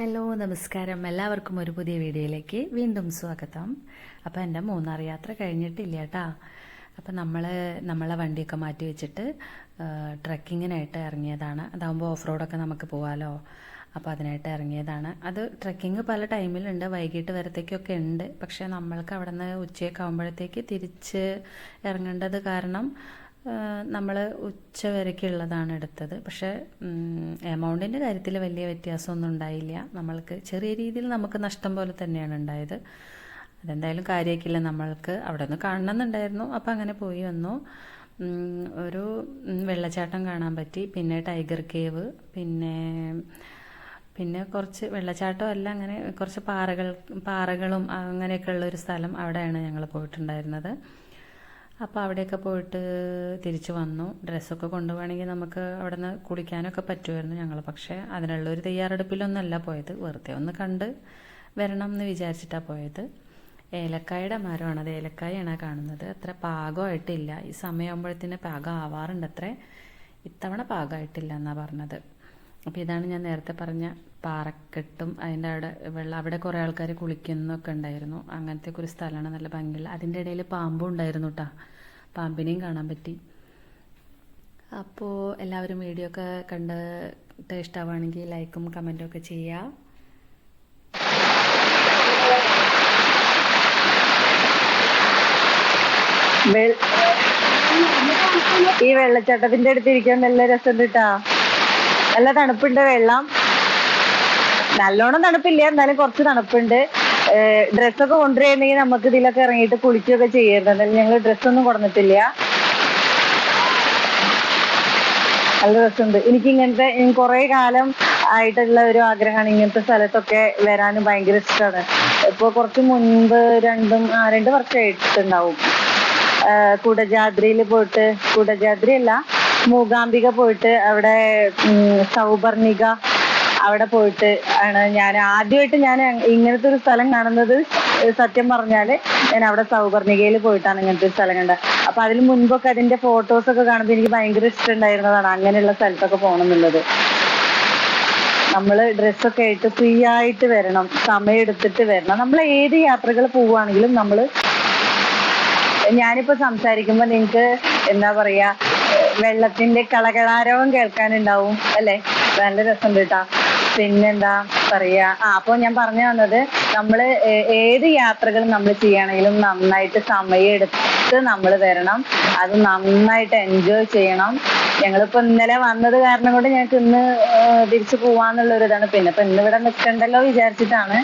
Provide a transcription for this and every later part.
Hello നമസ്കാരം. എല്ലാവർക്കും ഒരു പുതിയ വീഡിയോയിലേക്ക് വീണ്ടും സ്വാഗതം. അപ്പോൾ എന്റെ മൂന്നാർ യാത്ര കഴിഞ്ഞിട്ടില്ല കേട്ടാ. അപ്പോൾ നമ്മൾ നമ്മളെ വണ്ടിയൊക്കെ മാറ്റി വെച്ചിട്ട് ട്രക്കിങ്ങിനായിട്ട് ഇറങ്ങിയതാണ്. അതാകുമ്പോൾ ഓഫ് റോഡൊക്കെ നമുക്ക് പോകാമല്ലോ അപ്പോൾ അതിനായിട്ട് ഇറങ്ങിയതാണ്. അത് ട്രക്കിംഗ് പല ടൈമിലുണ്ട്. വൈകിട്ട് വരത്തേക്കൊക്കെ ഉണ്ട്. പക്ഷേ നമ്മൾക്ക് അവിടെ നിന്ന് ഉച്ചയൊക്കെ ആകുമ്പോഴത്തേക്ക് തിരിച്ച് ഇറങ്ങേണ്ടത് കാരണം നമ്മൾ ഉച്ച വരയ്ക്കുള്ളതാണ് എടുത്തത്. പക്ഷേ എമൗണ്ടിന്റെ കാര്യത്തിൽ വലിയ വ്യത്യാസമൊന്നും ഉണ്ടായില്ല. നമ്മൾക്ക് ചെറിയ രീതിയിൽ നമുക്ക് നഷ്ടം പോലെ തന്നെയാണ് ഉണ്ടായത്. അതെന്തായാലും കാര്യമാക്കില്ല നമ്മൾക്ക് അവിടെ നിന്ന് കാണണമെന്നുണ്ടായിരുന്നു. അപ്പം അങ്ങനെ പോയി വന്നു. ഒരു വെള്ളച്ചാട്ടം കാണാൻ പറ്റി. പിന്നെ ടൈഗർ കേവ്. പിന്നെ പിന്നെ കുറച്ച് വെള്ളച്ചാട്ടം അല്ല അങ്ങനെ കുറച്ച് പാറകൾ പാറകളും അങ്ങനെയൊക്കെ ഉള്ള ഒരു സ്ഥലം അവിടെയാണ് ഞങ്ങൾ പോയിട്ടുണ്ടായിരുന്നത്. അപ്പോൾ അവിടെയൊക്കെ പോയിട്ട് തിരിച്ചു വന്നു. ഡ്രസ്സൊക്കെ കൊണ്ടുപോകണമെങ്കിൽ നമുക്ക് അവിടെ നിന്ന് കുളിക്കാനൊക്കെ പറ്റുമായിരുന്നു ഞങ്ങൾ പക്ഷേ അതിനുള്ള ഒരു തയ്യാറെടുപ്പിലൊന്നല്ല പോയത്. വെറുതെ ഒന്ന് കണ്ട് വരണം എന്ന് വിചാരിച്ചിട്ടാണ് പോയത്. ഏലക്കായുടെ മരമാണ് അത് ഏലക്കായാണ് കാണുന്നത്. അത്ര പാകമായിട്ടില്ല. ഈ സമയമാകുമ്പോഴത്തേന് പാകം ആവാറുണ്ട് അത്രേ ഇത്തവണ പാകമായിട്ടില്ല എന്നാണ് പറഞ്ഞത്. അപ്പോൾ ഇതാണ് ഞാൻ നേരത്തെ പറഞ്ഞ പാറക്കെട്ടും അതിന്റെ അവിടെ വെള്ളം അവിടെ കുറേ ആൾക്കാർ കുളിക്കുന്നൊക്കെ ഉണ്ടായിരുന്നു. അങ്ങനത്തെ ഒരു സ്ഥലമാണ് നല്ല ഭംഗിയുള്ള. അതിന്റെ ഇടയിൽ പാമ്പും ഉണ്ടായിരുന്നു കേട്ടോ പാമ്പിനെയും കാണാൻ പറ്റി. അപ്പോൾ എല്ലാവരും വീഡിയോ ഒക്കെ കണ്ടിട്ട് ഇഷ്ടമാവുകയാണെങ്കിൽ ലൈക്കും കമന്റും ഒക്കെ ചെയ്യുക വെ- ഈ വെള്ളച്ചാട്ടത്തിന്റെ അടുത്ത് ഇരിക്കാൻ നല്ല രസം കേട്ടാ നല്ല തണുപ്പുണ്ട് വെള്ളം. നല്ലോണം തണുപ്പില്ല എന്നാലും കുറച്ച് തണുപ്പുണ്ട്. ഡ്രസ്സൊക്കെ കൊണ്ടുവരുന്നെങ്കിൽ നമുക്ക് ഇതിലൊക്കെ ഇറങ്ങിയിട്ട് കുളിക്കുകയൊക്കെ ചെയ്യരുത് ഞങ്ങൾ ഡ്രസ്സൊന്നും കൊടുത്തിട്ടില്ല നല്ല രസമുണ്ട്. എനിക്ക് ഇങ്ങനത്തെ കുറെ കാലം ആയിട്ടുള്ള ഒരു ആഗ്രഹമാണ് ഇങ്ങനത്തെ സ്ഥലത്തൊക്കെ വരാനും ഭയങ്കര ഇഷ്ടമാണ്. ഇപ്പൊ കുറച്ച് മുൻപ് രണ്ടും ആ രണ്ട് വർഷമായിട്ടുണ്ടാവും. കുടജാദ്രിയിൽ പോയിട്ട് കുടജാദ്രി അല്ല മൂകാംബിക പോയിട്ട് അവിടെ സൗപർണിക അവിടെ പോയിട്ട് ആണ് ഞാൻ. ആദ്യമായിട്ട് ഞാൻ ഇങ്ങനത്തെ ഒരു സ്ഥലം കാണുന്നത് സത്യം പറഞ്ഞാൽ ഞാൻ അവിടെ സൗപർണികയിൽ പോയിട്ടാണ് ഇങ്ങനത്തെ ഒരു സ്ഥലം കണ്ടത്. അപ്പൊ അതിന് മുൻപൊക്കെ അതിന്റെ ഫോട്ടോസ് ഒക്കെ കാണുമ്പോൾ എനിക്ക് ഭയങ്കര ഇഷ്ടം ഉണ്ടായിരുന്നതാണ് അങ്ങനെയുള്ള സ്ഥലത്തൊക്കെ പോകണം എന്നുള്ളത് നമ്മൾ ഡ്രസ്സൊക്കെ ആയിട്ട് ഫ്രീ ആയിട്ട് വരണം സമയം എടുത്തിട്ട് വരണം. നമ്മൾ ഏത് യാത്രകൾ പോവുകയാണെങ്കിലും നമ്മൾ ഞാനിപ്പോ സംസാരിക്കുമ്പോ നിങ്ങക്ക് എന്താ പറയാ വെള്ളത്തിന്റെ കളകളാരവം കേൾക്കാനുണ്ടാവും അല്ലെ? നല്ല രസം കേട്ടാ പിന്നെന്താ പറയാ? ആ അപ്പൊ ഞാൻ പറഞ്ഞു വന്നത് നമ്മൾ ഏത് യാത്രകൾ നമ്മൾ ചെയ്യാണെങ്കിലും നന്നായിട്ട് സമയം എടുത്ത് നമ്മൾ വരണം. അത് നന്നായിട്ട് എൻജോയ് ചെയ്യണം. ഞങ്ങളിപ്പോ ഇന്നലെ വന്നത് കാരണം കൊണ്ട് ഞങ്ങൾക്ക് ഇന്ന് തിരിച്ചു പോവാന്നുള്ള ഒരു ഇതാണ്. പിന്നെ ഇപ്പൊ ഇന്ന് ഇവിടെ നിൽക്കണ്ടല്ലോ വിചാരിച്ചിട്ടാണ്.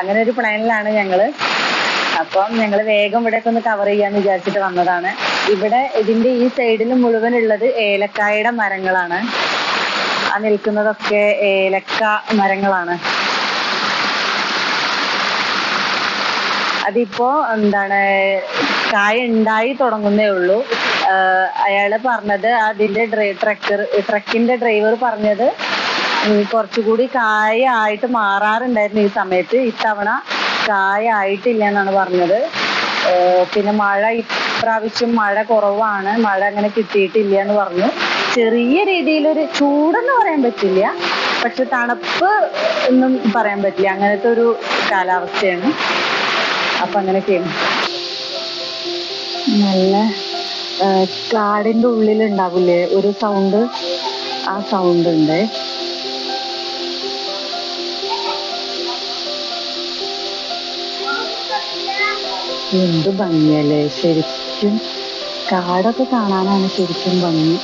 അങ്ങനെ ഒരു പ്ലാനിലാണ് ഞങ്ങൾ. അപ്പം ഞങ്ങൾ വേഗം ഇവിടെ ഒന്ന് കവർ ചെയ്യാന്ന് വിചാരിച്ചിട്ട് വന്നതാണ്. ഇവിടെ ഇതിന്റെ ഈ സൈഡിൽ മുഴുവൻ ഉള്ളത് ഏലക്കായുടെ മരങ്ങളാണ്. ആ നിൽക്കുന്നതൊക്കെ ഏലക്ക മരങ്ങളാണ്. അതിപ്പോ എന്താണ് കായ ഉണ്ടായി തുടങ്ങുന്നേ ഉള്ളൂ. അയാൾ പറഞ്ഞത് അതിന്റെ ഡ്രൈ ട്രക്കർ ട്രക്കിന്റെ ഡ്രൈവർ പറഞ്ഞത് കുറച്ചുകൂടി കായ ആയിട്ട് മാറാറുണ്ടായിരുന്നു ഈ സമയത്ത്. ഇത്തവണ കായ ആയിട്ടില്ല എന്നാണ് പറഞ്ഞത്. പിന്നെ മഴ ഇപ്രാവശ്യം മഴ കുറവാണ്. മഴ അങ്ങനെ കിട്ടിയിട്ടില്ല എന്ന് പറഞ്ഞു. ചെറിയ രീതിയിലൊരു ചൂടെന്ന് പറയാൻ പറ്റില്ല. പക്ഷെ തണുപ്പ് എന്നും പറയാൻ പറ്റില്ല. അങ്ങനത്തെ ഒരു കാലാവസ്ഥയാണ്. അപ്പൊ അങ്ങനെയൊക്കെയാണ്. നല്ല കാടിന്റെ ഉള്ളിൽ ഉണ്ടാവില്ലേ ഒരു സൗണ്ട് ആ സൗണ്ട് ഉണ്ട്. എന്ത് ഭംഗിയല്ലേ? ശരിക്കും കാടൊക്കെ കാണാനാണ് ശരിക്കും ഭംഗി.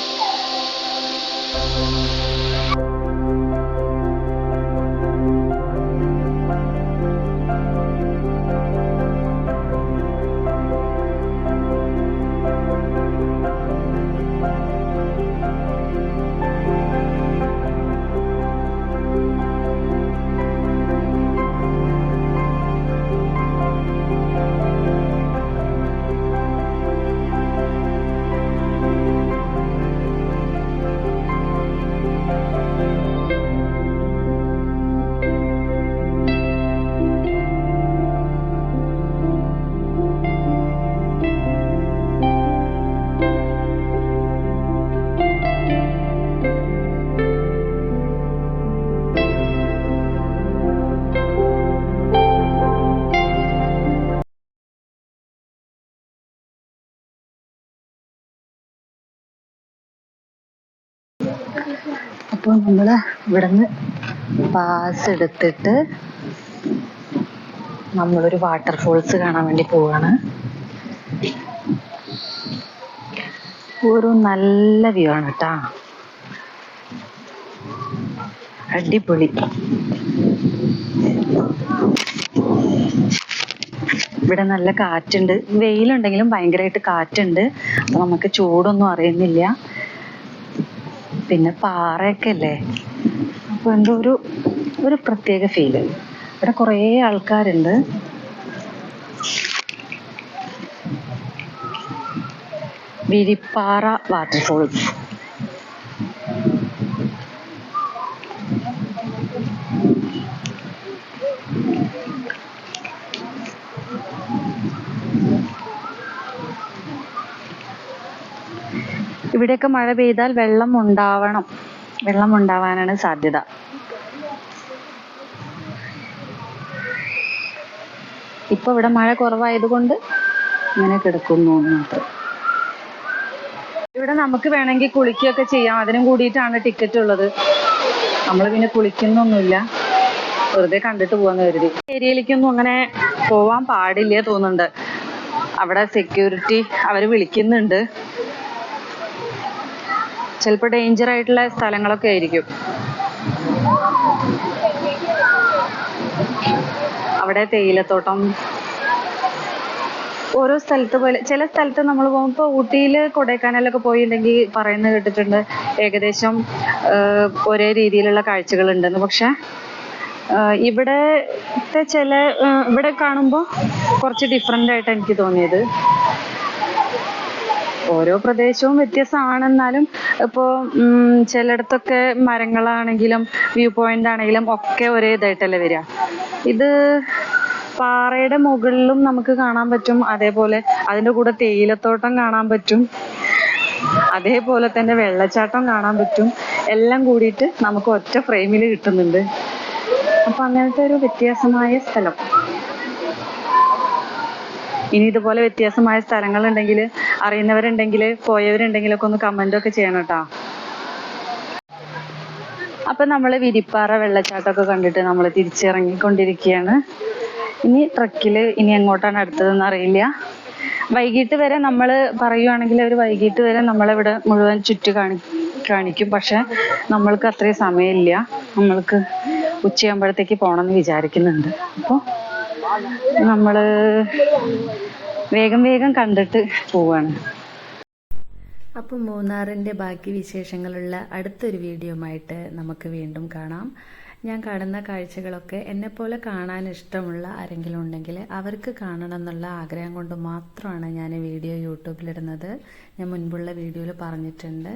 അപ്പോൾ നമ്മൾ ഇവിടുന്ന് പാസ് എടുത്തിട്ട് നമ്മളൊരു വാട്ടർഫോൾസ് കാണാൻ വേണ്ടി പോവാണ്. ഒരു നല്ല വ്യൂ ആണ് കേട്ടാ അടിപൊളി. ഇവിടെ നല്ല കാറ്റുണ്ട്. വെയിലുണ്ടെങ്കിലും ഭയങ്കരമായിട്ട് കാറ്റുണ്ട്. അപ്പൊ നമുക്ക് ചൂടൊന്നും അറിയുന്നില്ല. പിന്നെ പാറയൊക്കെ അല്ലേ അപ്പൊ എന്തോ ഒരു ഒരു പ്രത്യേക ഫീൽ ഇവിടെ കുറേ ആൾക്കാരുണ്ട്. വിരിപ്പാറ വാട്ടർഫോൾസ് ഇവിടെയൊക്കെ മഴ പെയ്താൽ വെള്ളം ഉണ്ടാവണം. വെള്ളം ഉണ്ടാവാനാണ് സാധ്യത. ഇപ്പൊ ഇവിടെ മഴ കുറവായതുകൊണ്ട് ഇങ്ങനെ കിടക്കുന്നു മാത്രം. ഇവിടെ നമുക്ക് വേണമെങ്കിൽ കുളിക്കുകയൊക്കെ ചെയ്യാം. അതിനും കൂടിയിട്ടാണ് ടിക്കറ്റ് ഉള്ളത്. നമ്മൾ പിന്നെ കുളിക്കുന്നൊന്നുമില്ല. വെറുതെ കണ്ടിട്ട് പോവാന്ന് കരുതി. ഏരിയയിലേക്കൊന്നും അങ്ങനെ പോവാൻ പാടില്ല തോന്നുന്നുണ്ട്. അവിടെ സെക്യൂരിറ്റി അവർ വിളിക്കുന്നുണ്ട്. ചിലപ്പോൾ ഡേഞ്ചർ ആയിട്ടുള്ള സ്ഥലങ്ങളൊക്കെ ആയിരിക്കും. അവിടെ തേയിലത്തോട്ടം. ഓരോ സ്ഥലത്ത് പോലെ ചില സ്ഥലത്ത് നമ്മൾ പോകുമ്പോൾ ഇപ്പോൾ ഊട്ടിയിൽ കൊടൈക്കനാലൊക്കെ പോയിട്ടുണ്ടെങ്കിൽ പറയുന്നത് കേട്ടിട്ടുണ്ട്. ഏകദേശം ഒരേ രീതിയിലുള്ള കാഴ്ചകൾ ഉണ്ടെന്ന് പക്ഷെ ഇവിടെ ഇവിടത്തെ ചില ഇവിടെ കാണുമ്പോൾ കുറച്ച് ഡിഫറെന്റ് ആയിട്ട് എനിക്ക് തോന്നിയത്. ഓരോ പ്രദേശവും വ്യത്യസ്തമാണെന്നാലും ഇപ്പോൾ ചിലയിടത്തൊക്കെ മരങ്ങളാണെങ്കിലും വ്യൂ പോയിന്റ് ആണെങ്കിലും ഒക്കെ ഒരേ ഇതായിട്ടല്ലേ വരിക. ഇത് പാറയുടെ മുകളിലും നമുക്ക് കാണാൻ പറ്റും അതേപോലെ അതിന്റെ കൂടെ തേയിലത്തോട്ടം കാണാൻ പറ്റും അതേപോലെ തന്നെ വെള്ളച്ചാട്ടം കാണാൻ പറ്റും എല്ലാം കൂടിയിട്ട് നമുക്ക് ഒറ്റ ഫ്രെയിമിൽ കിട്ടുന്നുണ്ട്. അപ്പൊ അങ്ങനത്തെ ഒരു വ്യത്യാസമായ സ്ഥലം. ഇനി ഇതുപോലെ വ്യത്യാസമായ സ്ഥലങ്ങൾ ഉണ്ടെങ്കിൽ അറിയുന്നവരുണ്ടെങ്കിൽ പോയവരുണ്ടെങ്കിൽ ഒക്കെ ഒന്ന് കമന്റ് ഒക്കെ ചെയ്യണം കേട്ടോ അപ്പൊ നമ്മൾ വിരിപ്പാറ വെള്ളച്ചാട്ടമൊക്കെ കണ്ടിട്ട് നമ്മൾ തിരിച്ചിറങ്ങിക്കൊണ്ടിരിക്കുകയാണ്. ഇനി ട്രക്കിൽ ഇനി എങ്ങോട്ടാണ് അടുത്തതെന്ന് അറിയില്ല. വൈകിട്ട് വരെ നമ്മൾ പറയുവാണെങ്കിൽ അവർ വൈകിട്ട് വരെ നമ്മളിവിടെ മുഴുവൻ ചുറ്റി കാണി കാണിക്കും. പക്ഷെ നമ്മൾക്ക് അത്രയും സമയമില്ല. നമ്മൾക്ക് ഉച്ചയാകുമ്പോഴത്തേക്ക് പോകണമെന്ന് വിചാരിക്കുന്നുണ്ട്. അപ്പോൾ നമ്മൾ വേഗം വേഗം കണ്ടിട്ട് പോവാണ്. അപ്പോൾ മൂന്നാറിന്റെ ബാക്കി വിശേഷങ്ങളുള്ള അടുത്തൊരു വീഡിയോയുമായിട്ട് നമുക്ക് വീണ്ടും കാണാം. ഞാൻ കാണുന്ന കാഴ്ചകളൊക്കെ എന്നെ പോലെ കാണാൻ ഇഷ്ടമുള്ള ആരെങ്കിലും ഉണ്ടെങ്കിൽ അവർക്ക് കാണണം എന്നുള്ള ആഗ്രഹം കൊണ്ട് മാത്രമാണ് ഞാൻ വീഡിയോ യൂട്യൂബിലിടുന്നത്. ഞാൻ മുൻപുള്ള വീഡിയോയിൽ പറഞ്ഞിട്ടുണ്ട്.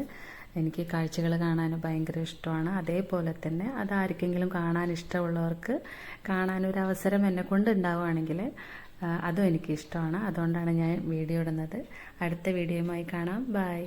എനിക്ക് കാഴ്ചകൾ കാണാൻ ഭയങ്കര ഇഷ്ടമാണ്. അതേപോലെ തന്നെ അത് ആർക്കെങ്കിലും കാണാൻ ഇഷ്ടമുള്ളവർക്ക് കാണാനൊരു അവസരം എന്നെ കൊണ്ട് ഉണ്ടാവുകയാണെങ്കിൽ അതും എനിക്ക് ഇഷ്ടമാണ്. അതുകൊണ്ടാണ് ഞാൻ വീഡിയോ ഇടുന്നത്. അടുത്ത വീഡിയോയുമായി കാണാം. ബൈ.